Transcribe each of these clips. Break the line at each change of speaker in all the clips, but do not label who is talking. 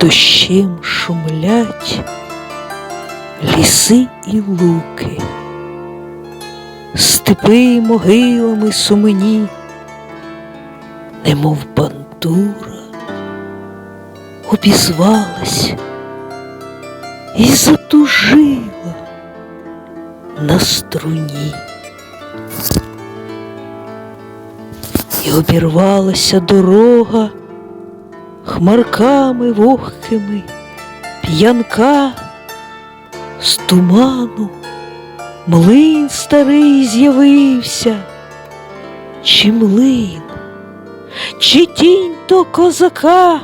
дощем шумлять ліси і луки, степи могилами сумені, немов бандура, обізвалась і затужила на струні. І обірвалася дорога хмарками вогкими, п'янка з туману, млин старий з'явився, чи млин, чи тінь то козака?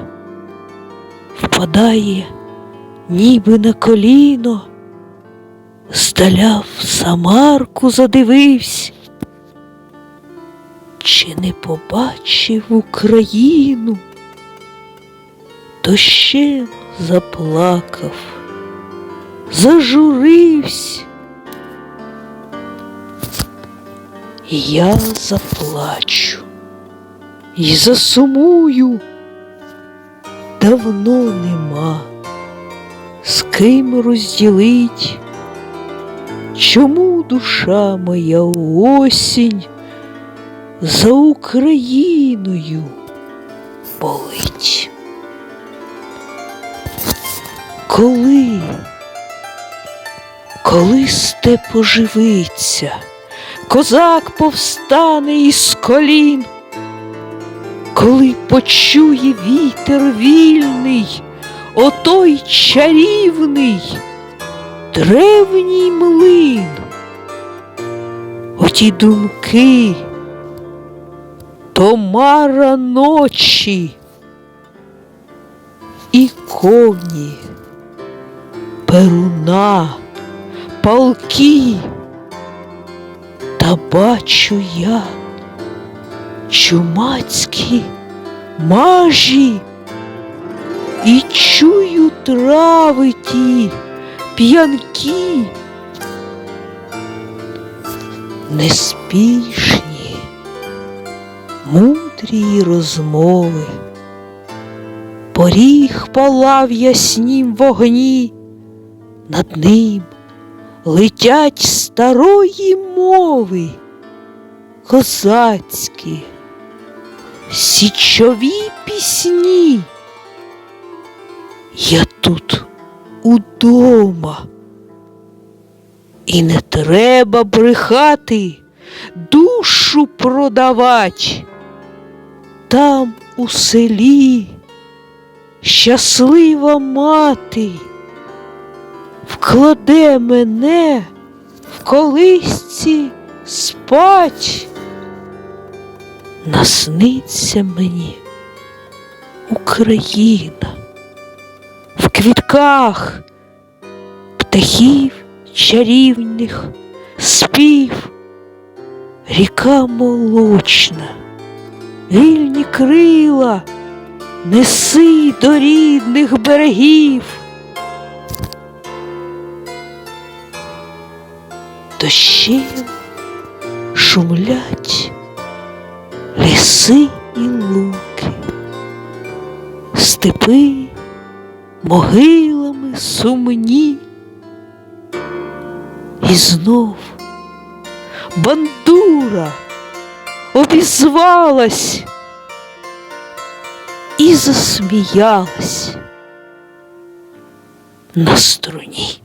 Впадає, ніби на коліно, здаля в Самарку задивився. Чи не побачив Україну, дощем заплакав, зажурився. Я заплачу і засумую, давно нема, з ким розділить, чому душа моя осінь за Україною болить. Коли, коли степ оживиться, козак повстане із колін, коли почує вітер вільний, отой чарівний, древній млин, оті думки, томара ночі і коні перуна, палки, та бачу я чумацькі мажі і чую трави ті п'янкі, неспішні, мудрі розмови. Поріг палав яснім вогні, над ним летять старої мови, козацькі, січові пісні. Я тут удома, і не треба брехати, душу продавать. Там у селі щаслива мати вкладе мене в колисці спать. Насниться мені Україна в квітках птахів чарівних спів, ріка молочна, вільні крила неси до рідних берегів. Дощем шумлять ліси і луки, степи могилами сумні. І знов бандура обізвалась і засміялась на струні.